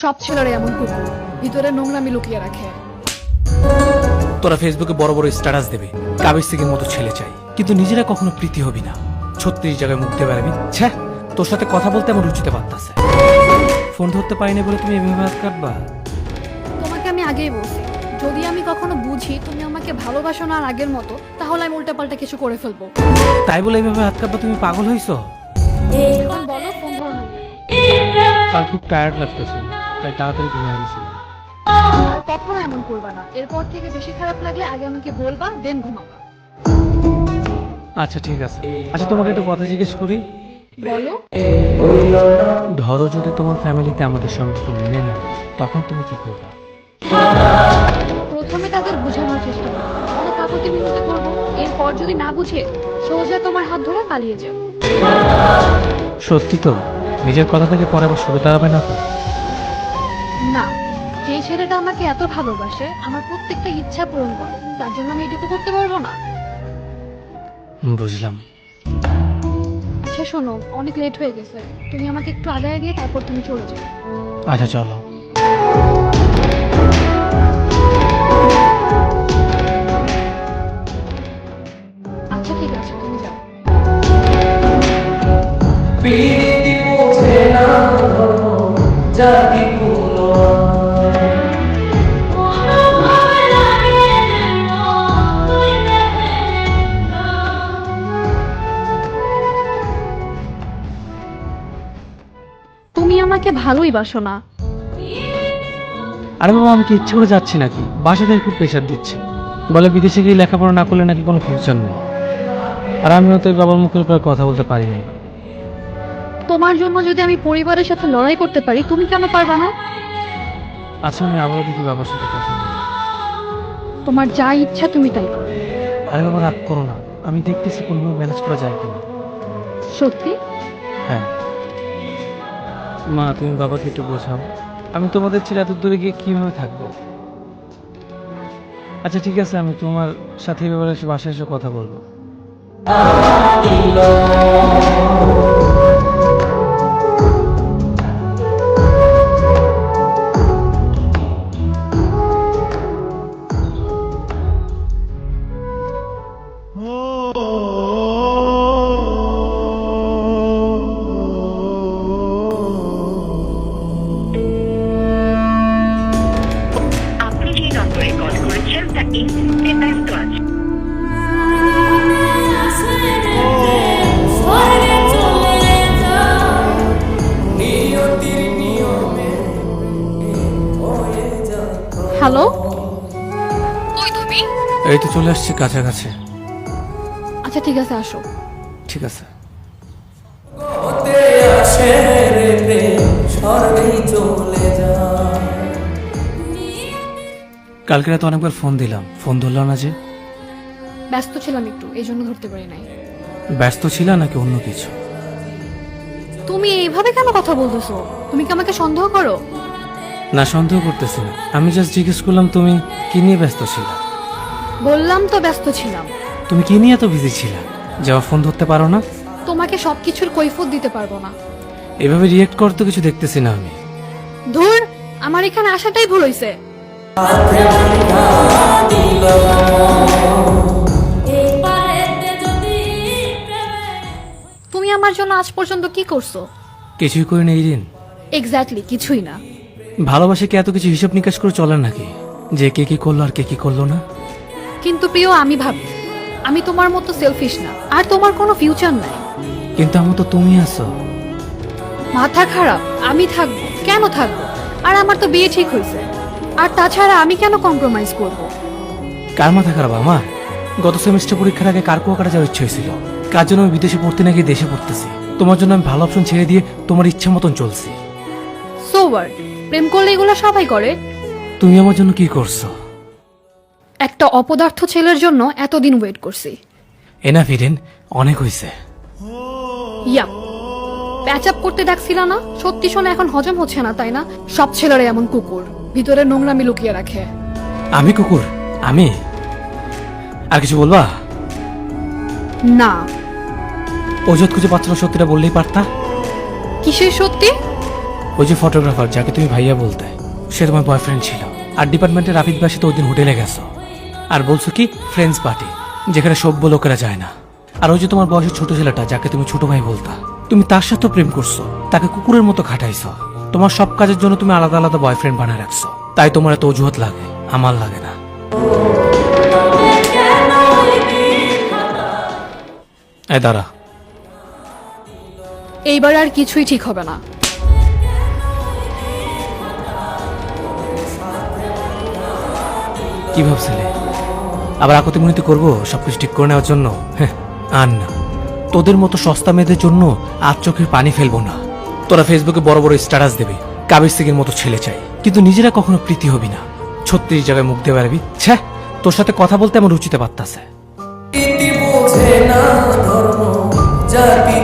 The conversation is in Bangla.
সব ছেলেরা এমন কুকুর ভিতরে নোংরামি লুকিয়ে রাখে। তোরা ফেসবুকে বড় বড় স্ট্যাটাস দেবে। কাবির সিংয়ের মতো ছেলে চাই। কিন্তু নিজেরা কখনো প্রীতি হবি না। ছত্রিশ জায়গায় মুখ দিয়ে বেড়াবি ছ্যা তোর সাথে কথা বলতে আমার রুচিতে পারতাছে ফোন ধরতে পারিনি বলে তুমি এভাবে হাত কাটবা? তোমাকে আমি আগেই বলছি। যদি আমি কখনো বুঝি তুমি আমাকে ভালোবাসো না আর আগের মতো তাহলে আমি উল্টাপাল্টা কিছু করে ফেলব। তাই বলে এভাবে হাত কাটবা তুমি পাগল হইছো? এখন বলো ফোন ধরো। না। আর খুব টায়ার্ড লাগতেছে। তাই তাড়াতাড়ি ঘুমিয়ে গেছি কখনো এমন করবা না। এরপর থেকে বেশি খারাপ লাগলে আগে আমাকে বলবা দেন ঘুমাবা। আচ্ছা ঠিক আছে। আচ্ছা তোমাকে একটা কথা জিজ্ঞেস করি। বলো। ধরো যদি তোমার ফ্যামিলিতে আমাদের সঙ্গে মেনে নেয় তখন তুমি কি করবে? প্রথমে তাদের বোঝানোর চেষ্টা করো। অনেক কাকুতি মিনতি করব এরপর যদি না বুঝে সোজা তোমার হাত ধরে পালিয়ে যাও। সত্যি তো নিজের কথা থেকে পরে আবার সরে দাঁড়াবে না তো? না যে ছেলেটা আমাকে এত ভালোবাসে আমার প্রত্যেকটা ইচ্ছা পূরণ করে তার জন্য আমি এটুকু করতে পারব না। বুঝলাম। আচ্ছা শোনো অনেক লেট হয়ে গেছে। তুমি আমাকে একটু আগায় দিয়ে তারপর তুমি চলে যাও আচ্ছা চলো। তুমি আমাকে ভালোই বাসো না। আরে বাবা আমি কি ইচ্ছে করে যাচ্ছি নাকি? বাসা থেকে খুব প্রেশার দিচ্ছে। বলে বিদেশে গিয়ে লেখাপড়া না করলে নাকি কোনো ফিউচার নেই। আর আমিও তো বাবার মুখের উপর কথা বলতে পারিনি তোমার জন্য যদি আমি পরিবারের সাথে লড়াই করতে পারি তুমি কেন পারবা না? আচ্ছা আমি আবারও দেখি বাবার সাথে কথা বলি। তোমার যা ইচ্ছা তুমি তাই করো। আরে বাবা রাগ করো না। আমি দেখতেছি কোনোভাবে ম্যানেজ করা যায় কিনা। সত্যি? হ্যাঁ। মা তুমি বাবাকে একটু বোঝাও। আমি তোমাদের ছেড়ে এত দূরে গিয়ে কীভাবে থাকব? আচ্ছা ঠিক আছে আমি তোমার সাথে এবার এসে বাসায় এসে কথা বলব। হ্যালো? ওই তুমি? এই তো চলে আসছি কাছাকাছি। আচ্ছা ঠিক আছে আসো। ঠিক আছে। কালকে রাতে অনেকবার ফোন দিলাম। ফোন ধরলো না যে। ব্যস্ত ছিলাম একটু এই জন্য ধরতে পারি নাই। ব্যস্ত ছিল নাকি অন্য কিছু? তুমি এইভাবে কেন কথা বলতেছো? তুমি কি আমাকে সন্দেহ করো? না সন্দেহ করতেছি না। আমি জাস্ট জিজ্ঞেস করলাম তুমি কি নিয়ে ব্যস্ত ছিল? বললাম তো ব্যস্ত ছিলাম। তুমি কি নিয়ে এত বিজি ছিল? যে আমার ফোন ধরতে পারো না? তোমাকে সবকিছুর কৈফত দিতে পারব না। এভাবে রিয়েক্ট করতে কিছু দেখতেছি না আমি। ধুর আমার এখানে আসাটাই ভুল হইছে। তুমি আমার জন্য আজ পর্যন্ত কি করছ? কিছুই করি না এই দিন এক্স্যাক্টলি কিছুই না। ভালোবাসে কি এত কিছু হিসাব নিকাশ করে চলে নাকি? যে কে কি করল আর কে কি করল না? কিন্তু প্রিয় আমি ভাবি আমি তোমার মতো সেলফিশ না আর তোমার কোনো ফিউচার নাই। কিন্তু আমার তো তুমি আছো। মাথা খারাপ আমি থাকব কেন থাকব? আর আমার তো বিয়ে ঠিক হয়েছে। আর তাছাড়া আমি কেন কম্প্রোমাইজ করব? কার মাথা খারাপ আমার? গত সেমিস্টার পরীক্ষার আগে কার কুয়াকাটা যাওয়ার ইচ্ছে হয়েছিল? কার জন্য আমি বিদেশে পড়তে নাকি দেশে পড়তেছি? তোমার জন্য আমি ভালো অপশন ছেড়ে দিয়ে তোমার ইচ্ছা মতন চলছি। সো ওয়ার্ড প্রেম করলে এগুলো সবাই করে। তুমি আমার জন্য কি করছ? একটা অপদার্থ ছেলের জন্য এতদিন ওয়েট করছি। এনা ফিরেন অনেক হয়েছে ইয়া প্যাচ আপ করতে ডাকছিল না? সত্যি শোনা এখন হজম হচ্ছে না তাই না? সব ছেলেরা এমন কুকুর ভিতরে নোংরামি লুকিয়ে রাখে। আমি কুকুর? আমি? আর কিছু বলবা? না। ওজত খুঁজে পাচ্ছ না সত্যিটা বললেই পারতা? কিসের সত্যি? ওই যে ফটোগ্রাফার যাকে তুমি ভাইয়া বলতে, সে তোমার বয়ফ্রেন্ড ছিল। আর ডিপার্টমেন্টের রাফিদ বাসে তো ওই দিন হোটেলে গেছো। আর বলছো কি ফ্রেন্ডস পার্টি যেখানে সভ্য লোকেরা যায় না। আর ওই যে তোমার বয়সের ছোট ছেলেটা, যাকে তুমি ছোট ভাই বলতা, তুমি তার সাথে প্রেম করছ, তাকে কুকুরের মতো খাটাইছো। তোমার সব কাজের জন্য তুমি আলাদা আলাদা বয়ফ্রেন্ড বানায় রাখছো। তাই তোমার এত অজুহাত লাগে, আমার লাগে না। এই দাঁড়া। এইবার আর কিছুই ঠিক হবে না। কি ভাবছিলে? আবার আকতি মিনতি করব? সবকিছু ঠিক করে নেওয়ার জন্য? আর না। তোদের মতো সস্তা মেয়েদের জন্য আজ চোখের পানি ফেলব না। তোরা ফেসবুকে বড় বড় স্ট্যাটাস দেবে, কাবির সিংয়ের মতো ছেলে চাই। কিন্তু নিজেরা কখনো প্রীতি হবি না। ছত্রিশ জায়গায় মুখ দিয়ে বেড়াবি। ছ্যা তোর সাথে কথা বলতে আমার রুচিতে পারতাছে জাতি